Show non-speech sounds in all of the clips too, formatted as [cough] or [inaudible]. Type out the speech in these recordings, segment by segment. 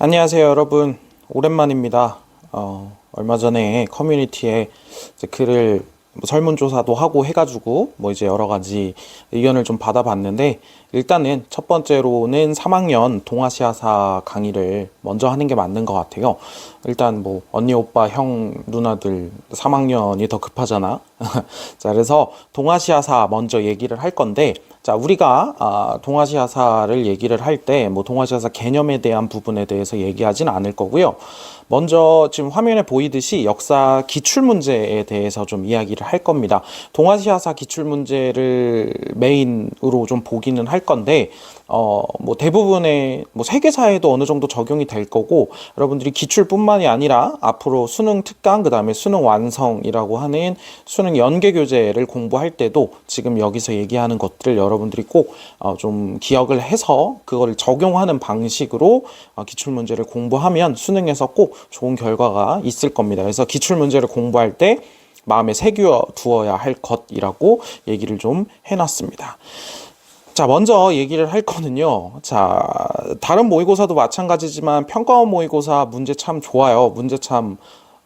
안녕하세요, 여러분. 오랜만입니다. 어, 얼마 전에 커뮤니티에 글을 뭐 설문조사도 하고 해가지고 뭐 이제 여러 가지 의견을 좀 받아봤는데 일단은 첫 번째로는 3학년 동아시아사 강의를 먼저 하는 게 맞는 것 같아요. 일단 뭐 언니, 오빠, 형, 누나들 3학년이 더 급하잖아. [laughs] 자, 그래서 동아시아사 먼저 얘기를 할 건데 자, 우리가 아, 동아시아사를 얘기를 할 때 뭐 동아시아사 개념에 대한 부분에 대해서 얘기하진 않을 거고요. 먼저 지금 화면에 보이듯이 역사 기출 문제에 대해서 좀 이야기를 할 겁니다. 동아시아사 기출 문제를 메인으로 좀 보기는 할 건데 어, 뭐 대부분의 뭐 세계사에도 어느 정도 적용이 될 거고 여러분들이 기출뿐만이 아니라 앞으로 수능 특강 그 다음에 수능 완성이라고 하는 수능 연계 교재를 공부할 때도 지금 여기서 얘기하는 것들을 여러분들이 꼭 어, 좀 기억을 해서 그걸 적용하는 방식으로 어, 기출 문제를 공부하면 수능에서 꼭 좋은 결과가 있을 겁니다. 그래서 기출 문제를 공부할 때 마음에 새겨 두어야 할 것이라고 얘기를 좀 해놨습니다. 자, 먼저 얘기를 할 거는요. 자, 다른 모의고사도 마찬가지지만 평가원 모의고사 문제 참 좋아요. 문제 참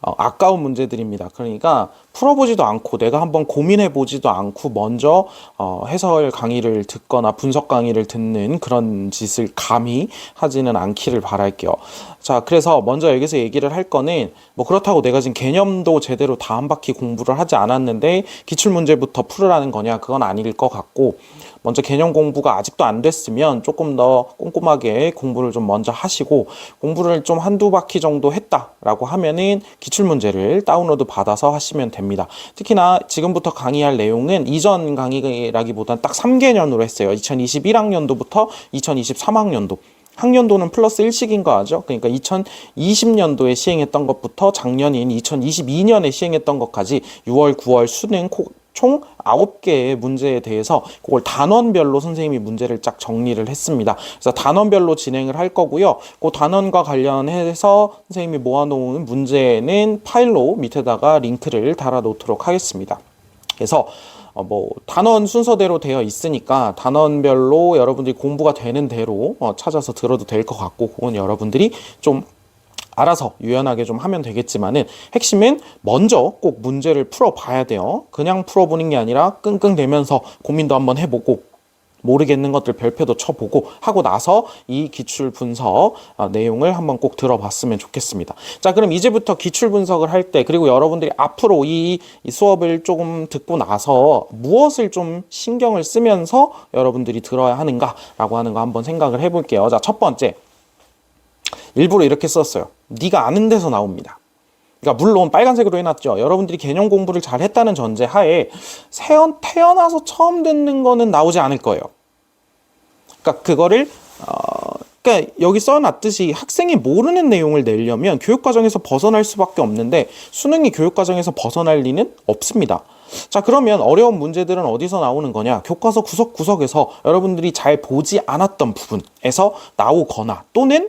어, 아까운 문제들입니다. 그러니까 풀어보지도 않고 내가 한번 고민해 보지도 않고 먼저 어, 해설 강의를 듣거나 분석 강의를 듣는 그런 짓을 감히 하지는 않기를 바랄게요. 자, 그래서 먼저 여기서 얘기를 할 거는 뭐 그렇다고 내가 지금 개념도 제대로 다한 바퀴 공부를 하지 않았는데 기출 문제부터 풀으라는 거냐? 그건 아닐 것 같고 먼저 개념 공부가 아직도 안 됐으면 조금 더 꼼꼼하게 공부를 좀 먼저 하시고 공부를 좀 한두 바퀴 정도 했다라고 하면은 기출 문제를 다운로드 받아서 하시면 됩니다. 특히나 지금부터 강의할 내용은 이전 강의라기보다는 딱 3개년으로 했어요. 2021학년도부터 2023학년도. 학년도는 플러스 1식인 거 아죠? 그러니까 2020년도에 시행했던 것부터 작년인 2022년에 시행했던 것까지 6월, 9월 수능 총 9개의 문제에 대해서 그걸 단원별로 선생님이 문제를 쫙 정리를 했습니다. 그래서 단원별로 진행을 할 거고요. 그 단원과 관련해서 선생님이 모아놓은 문제는 파일로 밑에다가 링크를 달아 놓도록 하겠습니다. 그래서 어, 뭐 단원 순서대로 되어 있으니까 단원별로 여러분들이 공부가 되는 대로 어, 찾아서 들어도 될 것 같고 그건 여러분들이 좀 알아서 유연하게 좀 하면 되겠지만은 핵심은 먼저 꼭 문제를 풀어봐야 돼요. 그냥 풀어보는 게 아니라 끙끙대면서 고민도 한번 해보고 모르겠는 것들 별표도 쳐보고 하고 나서 이 기출 분석 어, 내용을 한번 꼭 들어봤으면 좋겠습니다. 자, 그럼 이제부터 기출 분석을 할 때 그리고 여러분들이 앞으로 이, 이 수업을 조금 듣고 나서 무엇을 좀 신경을 쓰면서 여러분들이 들어야 하는가라고 하는 거 한번 생각을 해볼게요. 자, 첫 번째. 일부러 이렇게 썼어요. 네가 아는 데서 나옵니다. 그러니까 물론 빨간색으로 해놨죠. 여러분들이 개념 공부를 잘 했다는 전제 하에 세연, 태어나서 처음 듣는 거는 나오지 않을 거예요. 그러니까 그거를 어, 그러니까 여기 써놨듯이 학생이 모르는 내용을 내려면 교육과정에서 벗어날 수밖에 없는데 수능이 교육과정에서 벗어날 리는 없습니다. 자 그러면 어려운 문제들은 어디서 나오는 거냐 교과서 구석구석에서 여러분들이 잘 보지 않았던 부분에서 나오거나 또는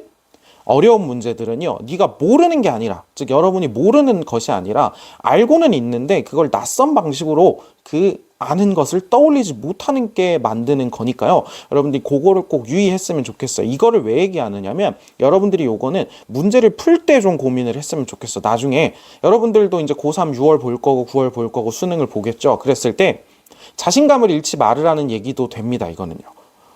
어려운 문제들은요, 네가 모르는 게 아니라, 즉 여러분이 모르는 것이 아니라 알고는 있는데 그걸 낯선 방식으로 그 아는 것을 떠올리지 못하는 게 만드는 거니까요. 여러분들이 그거를 꼭 유의했으면 좋겠어요. 이거를 왜 얘기하느냐면 여러분들이 요거는 문제를 풀 때 좀 고민을 했으면 좋겠어. 나중에 여러분들도 이제 고3 6월 볼 거고 9월 볼 거고 수능을 보겠죠. 그랬을 때 자신감을 잃지 말으라는 얘기도 됩니다. 이거는요.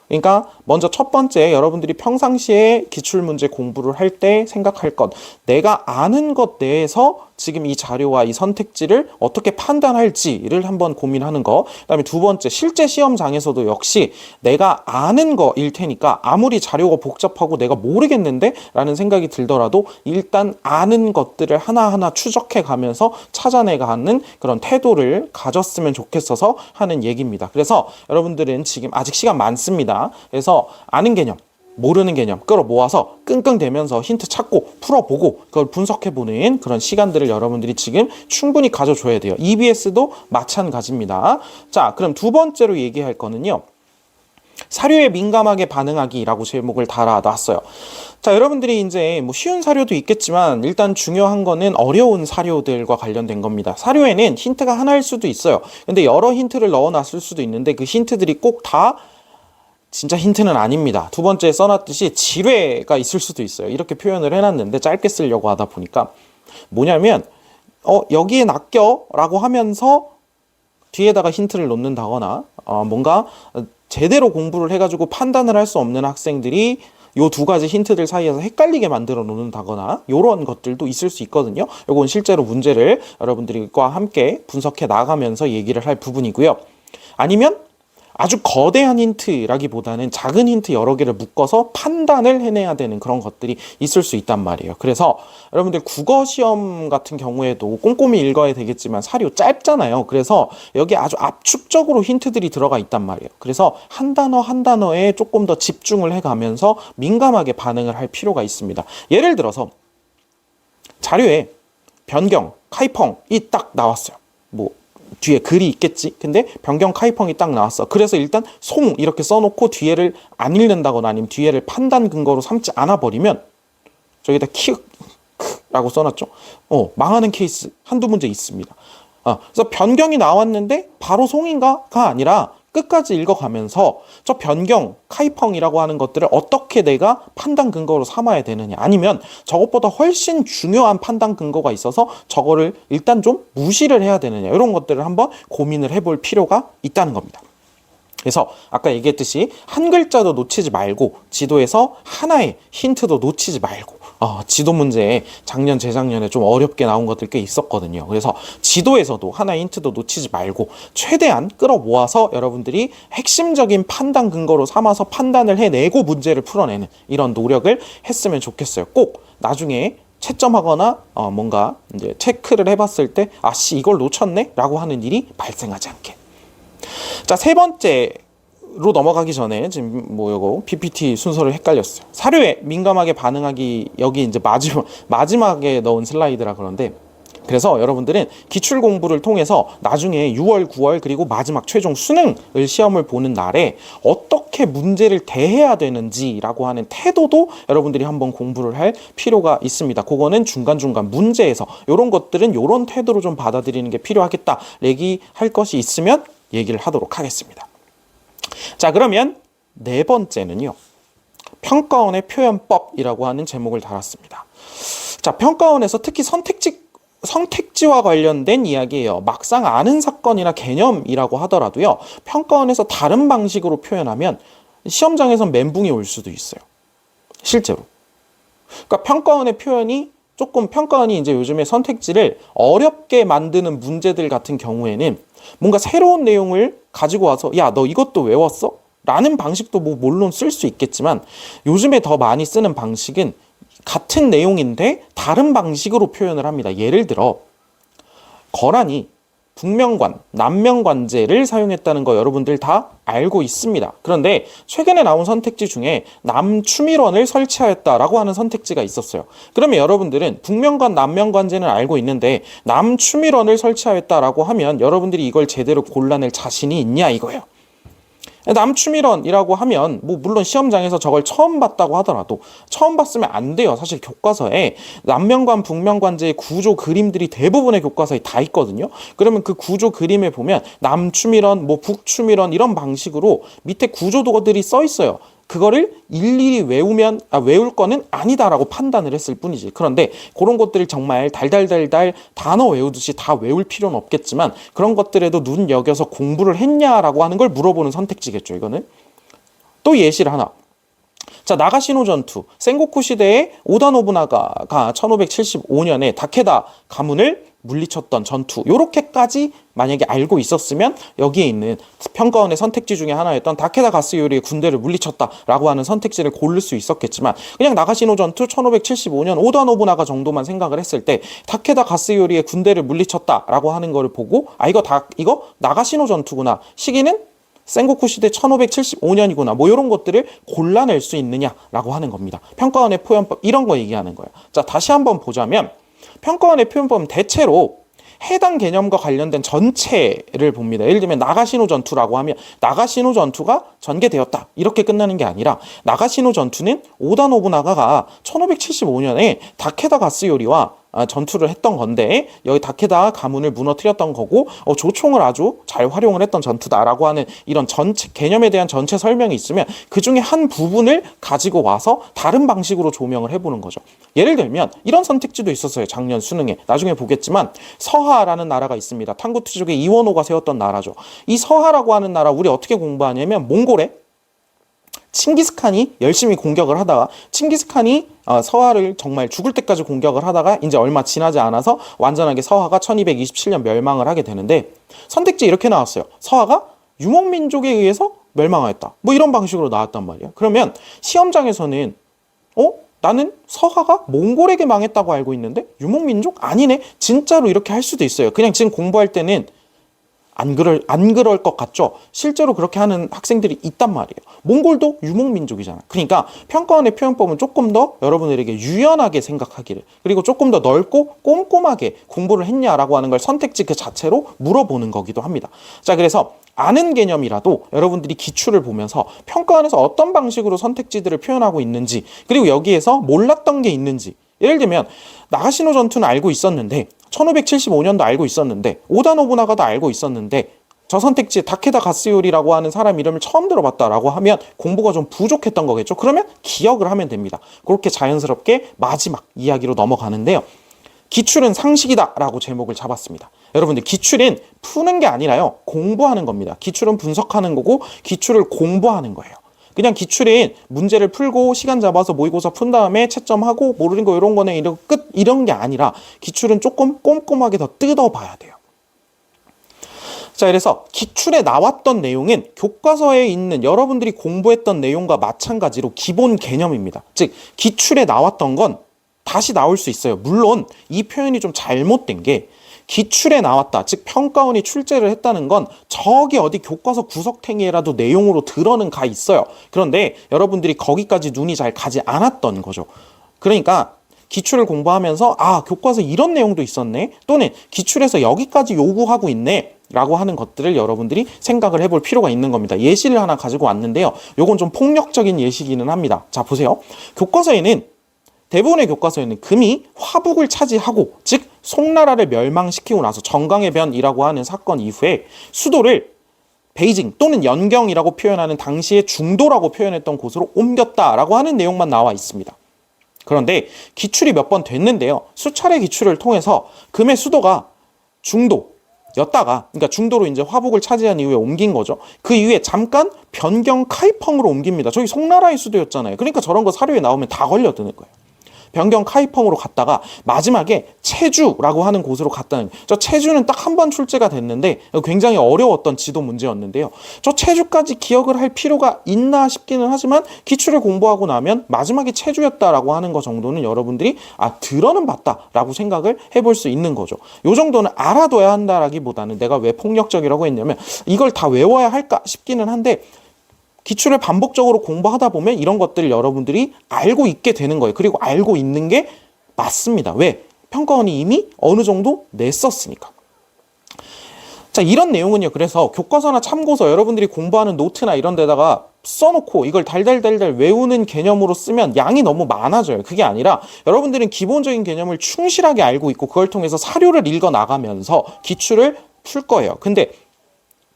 그러니까 먼저 첫 번째 여러분들이 평상시에 기출 문제 공부를 할 때 생각할 것 내가 아는 것 내에서 지금 이 자료와 이 선택지를 어떻게 판단할지를 한번 고민하는 거. 그다음에 두 번째 실제 시험장에서도 역시 내가 아는 거일 테니까 아무리 자료가 복잡하고 내가 모르겠는데라는 생각이 들더라도 일단 아는 것들을 하나하나 추적해 가면서 찾아내 가는 그런 태도를 가졌으면 좋겠어서 하는 얘기입니다. 그래서 여러분들은 지금 아직 시간 많습니다. 그래서 아는 개념 모르는 개념 끌어 모아서 끙끙대면서 힌트 찾고 풀어보고 그걸 분석해보는 그런 시간들을 여러분들이 지금 충분히 가져줘야 돼요. EBS도 마찬가지입니다. 자, 그럼 두 번째로 얘기할 거는요. 사료에 민감하게 반응하기라고 제목을 달아놨어요. 자, 여러분들이 이제 뭐 쉬운 사료도 있겠지만 일단 중요한 거는 어려운 사료들과 관련된 겁니다. 사료에는 힌트가 하나일 수도 있어요. 근데 여러 힌트를 넣어놨을 수도 있는데 그 힌트들이 꼭다 진짜 힌트는 아닙니다. 두 번째 써놨듯이 지뢰가 있을 수도 있어요. 이렇게 표현을 해놨는데 짧게 쓰려고 하다 보니까 뭐냐면 어 여기에 낚여라고 하면서 뒤에다가 힌트를 놓는다거나 어, 뭔가 제대로 공부를 해가지고 판단을 할 수 없는 학생들이 요 두 가지 힌트들 사이에서 헷갈리게 만들어 놓는다거나 요런 것들도 있을 수 있거든요. 요건 실제로 문제를 여러분들과 함께 분석해 나가면서 얘기를 할 부분이고요. 아니면 아주 거대한 힌트라기보다는 작은 힌트 여러 개를 묶어서 판단을 해내야 되는 그런 것들이 있을 수 있단 말이에요. 그래서 여러분들 국어 시험 같은 경우에도 꼼꼼히 읽어야 되겠지만 사료 짧잖아요. 그래서 여기 아주 압축적으로 힌트들이 들어가 있단 말이에요. 그래서 한 단어 한 단어에 조금 더 집중을 해가면서 민감하게 반응을 할 필요가 있습니다. 예를 들어서 자료에 변경, 카이펑이 딱 나왔어요. 뭐 뒤에 글이 있겠지. 근데 변경 카이펑이 딱 나왔어. 그래서 일단 송 이렇게 써놓고 뒤에를 안 읽는다거나 아니면 뒤에를 판단 근거로 삼지 않아 버리면 저기다 키읔라고 써놨죠. 어 망하는 케이스 한두 문제 있습니다. 아, 그래서 변경이 나왔는데 바로 송인가가 아니라 끝까지 읽어가면서 저 변경, 카이펑이라고 하는 것들을 어떻게 내가 판단 근거로 삼아야 되느냐 아니면 저것보다 훨씬 중요한 판단 근거가 있어서 저거를 일단 좀 무시를 해야 되느냐 이런 것들을 한번 고민을 해볼 필요가 있다는 겁니다. 그래서 아까 얘기했듯이 한 글자도 놓치지 말고 지도에서 하나의 힌트도 놓치지 말고 어, 지도 문제에 작년 재작년에 좀 어렵게 나온 것들 꽤 있었거든요. 그래서 지도에서도 하나의 힌트도 놓치지 말고 최대한 끌어모아서 여러분들이 핵심적인 판단 근거로 삼아서 판단을 해내고 문제를 풀어내는 이런 노력을 했으면 좋겠어요. 꼭 나중에 채점하거나 어, 뭔가 이제 체크를 해봤을 때 아씨 이걸 놓쳤네라고 하는 일이 발생하지 않게. 자, 세 번째 로 넘어가기 전에 지금 뭐 요거 PPT 순서를 헷갈렸어요. 사료에 민감하게 반응하기 여기 이제 마지막 [laughs] 마지막에 넣은 슬라이드라 그런데 그래서 여러분들은 기출 공부를 통해서 나중에 6월, 9월 그리고 마지막 최종 수능을 시험을 보는 날에 어떻게 문제를 대해야 되는지라고 하는 태도도 여러분들이 한번 공부를 할 필요가 있습니다. 그거는 중간중간 문제에서 이런 것들은 이런 태도로 좀 받아들이는 게 필요하겠다. 얘기할 것이 있으면 얘기를 하도록 하겠습니다. 자, 그러면 네 번째는요. 평가원의 표현법이라고 하는 제목을 달았습니다. 자, 평가원에서 특히 선택지 선택지와 관련된 이야기예요. 막상 아는 사건이나 개념이라고 하더라도요. 평가원에서 다른 방식으로 표현하면 시험장에서 멘붕이 올 수도 있어요. 실제로. 그러니까 평가원의 표현이 조금 평가원이 이제 요즘에 선택지를 어렵게 만드는 문제들 같은 경우에는 뭔가 새로운 내용을 가지고 와서 야 너 이것도 외웠어? 라는 방식도 뭐 물론 쓸 수 있겠지만 요즘에 더 많이 쓰는 방식은 같은 내용인데 다른 방식으로 표현을 합니다. 예를 들어 거란이 북명관, 남명관제를 사용했다는 거 여러분들 다 알고 있습니다. 그런데 최근에 나온 선택지 중에 남추밀원을 설치하였다라고 하는 선택지가 있었어요. 그러면 여러분들은 북명관, 남명관제는 알고 있는데 남추밀원을 설치하였다라고 하면 여러분들이 이걸 제대로 골라낼 자신이 있냐 이거예요. 남추밀원이라고 하면 뭐 물론 시험장에서 저걸 처음 봤다고 하더라도 처음 봤으면 안 돼요. 사실 교과서에 남명관 북명관제의 구조 그림들이 대부분의 교과서에 다 있거든요. 그러면 그 구조 그림에 보면 남추밀원 뭐 북추밀원 이런 방식으로 밑에 구조도들이 써 있어요. 그거를 일일이 외우면 아, 외울 거는 아니다라고 판단을 했을 뿐이지. 그런데 그런 것들을 정말 달달달달 단어 외우듯이 다 외울 필요는 없겠지만 그런 것들에도 눈 여겨서 공부를 했냐라고 하는 걸 물어보는 선택지겠죠. 이거는 또 예시를 하나. 자 나가시노 전투 센고쿠 시대에 오다 노부나가가 1575년에 다케다 가문을 물리쳤던 전투 요렇게까지 만약에 알고 있었으면 여기에 있는 평가원의 선택지 중에 하나였던 다케다 가스요리의 군대를 물리쳤다라고 하는 선택지를 고를 수 있었겠지만 그냥 나가시노 전투 1575년 오다 노부나가 정도만 생각을 했을 때 다케다 가스요리의 군대를 물리쳤다라고 하는 거를 보고 아 이거 다 이거 나가시노 전투구나 시기는 센고쿠 시대 1575년이구나. 뭐 이런 것들을 골라낼 수 있느냐라고 하는 겁니다. 평가원의 표현법 이런 거 얘기하는 거예요. 자, 다시 한번 보자면 평가원의 표현법은 대체로 해당 개념과 관련된 전체를 봅니다. 예를 들면 나가시노 전투라고 하면 나가시노 전투가 전개되었다. 이렇게 끝나는 게 아니라 나가시노 전투는 오다 노부나가가 1575년에 다케다 가스요리와 아, 전투를 했던 건데 여기 다케다 가문을 무너뜨렸던 거고 어, 조총을 아주 잘 활용을 했던 전투다라고 하는 이런 전체 개념에 대한 전체 설명이 있으면 그 중에 한 부분을 가지고 와서 다른 방식으로 조명을 해보는 거죠. 예를 들면 이런 선택지도 있었어요. 작년 수능에 나중에 보겠지만 서하라는 나라가 있습니다. 탕구투족의 이원호가 세웠던 나라죠. 이 서하라고 하는 나라 우리 어떻게 공부하냐면 몽골에 칭기스칸이 열심히 공격을 하다가 칭기스칸이 어, 서하를 정말 죽을 때까지 공격을 하다가 이제 얼마 지나지 않아서 완전하게 서하가 1227년 멸망을 하게 되는데 선택지 이렇게 나왔어요. 서하가 유목민족에 의해서 멸망하였다. 뭐 이런 방식으로 나왔단 말이에요. 그러면 시험장에서는 어? 나는 서하가 몽골에게 망했다고 알고 있는데 유목민족 아니네. 진짜로 이렇게 할 수도 있어요. 그냥 지금 공부할 때는 안 그럴 안 그럴 것 같죠. 실제로 그렇게 하는 학생들이 있단 말이에요. 몽골도 유목 민족이잖아. 그러니까 평가원의 표현법은 조금 더 여러분들에게 유연하게 생각하기를 그리고 조금 더 넓고 꼼꼼하게 공부를 했냐라고 하는 걸 선택지 그 자체로 물어보는 거기도 합니다. 자, 그래서 아는 개념이라도 여러분들이 기출을 보면서 평가원에서 어떤 방식으로 선택지들을 표현하고 있는지 그리고 여기에서 몰랐던 게 있는지 예를 들면 나가시노 전투는 알고 있었는데 1575년도 알고 있었는데 오다 노부나가도 알고 있었는데 저 선택지에 다케다 가스요리라고 하는 사람 이름을 처음 들어봤다라고 하면 공부가 좀 부족했던 거겠죠. 그러면 기억을 하면 됩니다. 그렇게 자연스럽게 마지막 이야기로 넘어가는데요. 기출은 상식이다라고 제목을 잡았습니다. 여러분들 기출은 푸는 게 아니라요. 공부하는 겁니다. 기출은 분석하는 거고 기출을 공부하는 거예요. 그냥 기출은 문제를 풀고 시간 잡아서 모의고사 푼 다음에 채점하고 모르는 거 이런 거네 이런 끝 이런 게 아니라 기출은 조금 꼼꼼하게 더 뜯어봐야 돼요. 자, 그래서 기출에 나왔던 내용은 교과서에 있는 여러분들이 공부했던 내용과 마찬가지로 기본 개념입니다. 즉, 기출에 나왔던 건 다시 나올 수 있어요. 물론 이 표현이 좀 잘못된 게 기출에 나왔다. 즉 평가원이 출제를 했다는 건 저기 어디 교과서 구석탱이에라도 내용으로 들어는 가 있어요. 그런데 여러분들이 거기까지 눈이 잘 가지 않았던 거죠. 그러니까 기출을 공부하면서 아 교과서 이런 내용도 있었네 또는 기출에서 여기까지 요구하고 있네 라고 하는 것들을 여러분들이 생각을 해볼 필요가 있는 겁니다 예시를 하나 가지고 왔는데요 요건 좀 폭력적인 예시기는 합니다 자 보세요 교과서에는 대부분의 교과서에는 금이 화북을 차지하고 즉 송나라를 멸망시키고 나서 정강의 변이라고 하는 사건 이후에 수도를 베이징 또는 연경이라고 표현하는 당시의 중도라고 표현했던 곳으로 옮겼다라고 하는 내용만 나와 있습니다. 그런데 기출이 몇 번 됐는데요. 수차례 기출을 통해서 금의 수도가 중도였다가 그러니까 중도로 이제 화북을 차지한 이후에 옮긴 거죠. 그 이후에 잠깐 변경 카이펑으로 옮깁니다. 저기 송나라의 수도였잖아요. 그러니까 저런 거 사료에 나오면 다 걸려드는 거예요. 변경 카이펑으로 갔다가 마지막에 체주라고 하는 곳으로 갔다는 저 체주는 딱 한 번 출제가 됐는데 굉장히 어려웠던 지도 문제였는데요. 저 체주까지 기억을 할 필요가 있나 싶기는 하지만 기출을 공부하고 나면 마지막에 체주였다라고 하는 거 정도는 여러분들이 아 들어는 봤다라고 생각을 해볼 수 있는 거죠. 요 정도는 알아둬야 한다라기보다는 내가 왜 폭력적이라고 했냐면 이걸 다 외워야 할까 싶기는 한데 기출을 반복적으로 공부하다 보면 이런 것들을 여러분들이 알고 있게 되는 거예요. 그리고 알고 있는 게 맞습니다. 왜? 평가원이 이미 어느 정도 냈었으니까. 자, 이런 내용은요. 그래서 교과서나 참고서 여러분들이 공부하는 노트나 이런 데다가 써놓고 이걸 달달달달 외우는 개념으로 쓰면 양이 너무 많아져요. 그게 아니라 여러분들은 기본적인 개념을 충실하게 알고 있고 그걸 통해서 사료를 읽어 나가면서 기출을 풀 거예요. 근데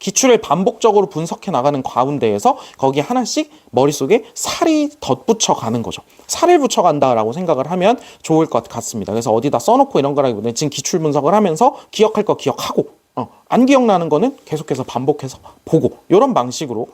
기출을 반복적으로 분석해 나가는 가운데에서 거기에 하나씩 머릿속에 살이 덧붙여 가는 거죠. 살을 붙여 간다라고 생각을 하면 좋을 것 같습니다. 그래서 어디다 써놓고 이런 거라기보다는 지금 기출 분석을 하면서 기억할 거 기억하고 어, 안 기억나는 거는 계속해서 반복해서 보고 이런 방식으로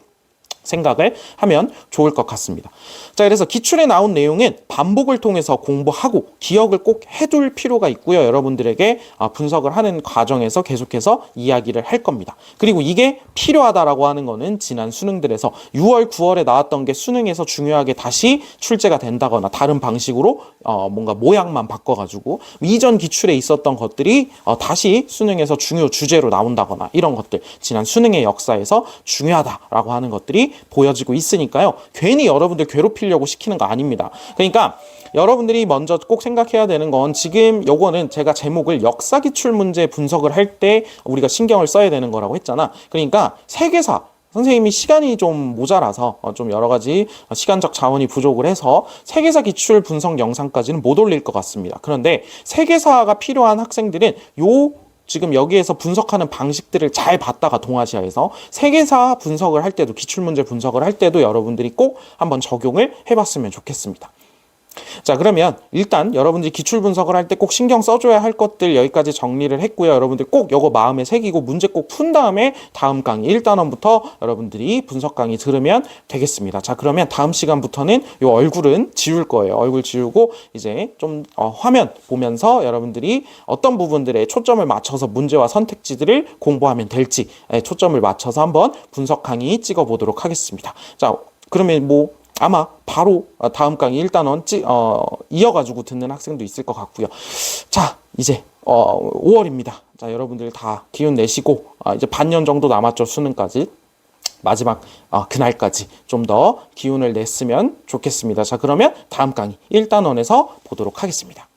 생각을 하면 좋을 것 같습니다. 자, 그래서 기출에 나온 내용은 반복을 통해서 공부하고 기억을 꼭 해둘 필요가 있고요. 여러분들에게 아, 분석을 하는 과정에서 계속해서 이야기를 할 겁니다. 그리고 이게 필요하다라고 하는 거는 지난 수능들에서 6월, 9월에 나왔던 게 수능에서 중요하게 다시 출제가 된다거나 다른 방식으로 어, 뭔가 모양만 바꿔가지고 이전 기출에 있었던 것들이 어, 다시 수능에서 중요 주제로 나온다거나 이런 것들 지난 수능의 역사에서 중요하다라고 하는 것들이 보여지고 있으니까요. 괜히 여러분들 괴롭히려고 시키는 거 아닙니다. 그러니까 여러분들이 먼저 꼭 생각해야 되는 건 지금 요거는 제가 제목을 역사 기출 문제 분석을 할 때 우리가 신경을 써야 되는 거라고 했잖아. 그러니까 세계사 선생님이 시간이 좀 모자라서 어, 좀 여러 가지 시간적 자원이 부족을 해서 세계사 기출 분석 영상까지는 못 올릴 것 같습니다. 그런데 세계사가 필요한 학생들은 요 지금 여기에서 분석하는 방식들을 잘 봤다가 동아시아에서 세계사 분석을 할 때도 기출문제 분석을 할 때도 여러분들이 꼭 한번 적용을 해봤으면 좋겠습니다. 자, 그러면 일단 여러분들이 기출 분석을 할 때 꼭 신경 써줘야 할 것들 여기까지 정리를 했고요. 여러분들 꼭 이거 마음에 새기고 문제 꼭 푼 다음에 다음 강의 1단원부터 여러분들이 분석 강의 들으면 되겠습니다. 자, 그러면 다음 시간부터는 이 얼굴은 지울 거예요. 얼굴 지우고 이제 좀 어, 화면 보면서 여러분들이 어떤 부분들에 초점을 맞춰서 문제와 선택지들을 공부하면 될지 에, 초점을 맞춰서 한번 분석 강의 찍어 보도록 하겠습니다. 자, 그러면 뭐 아마 바로 다음 강의 1단원 찌, 어, 이어가지고 듣는 학생도 있을 것 같고요. 자, 이제 어, 5월입니다. 자, 여러분들 다 기운 내시고 아, 이제 반년 정도 남았죠 수능까지. 마지막 어, 그날까지 좀 더 기운을 냈으면 좋겠습니다. 자, 그러면 다음 강의 1단원에서 보도록 하겠습니다.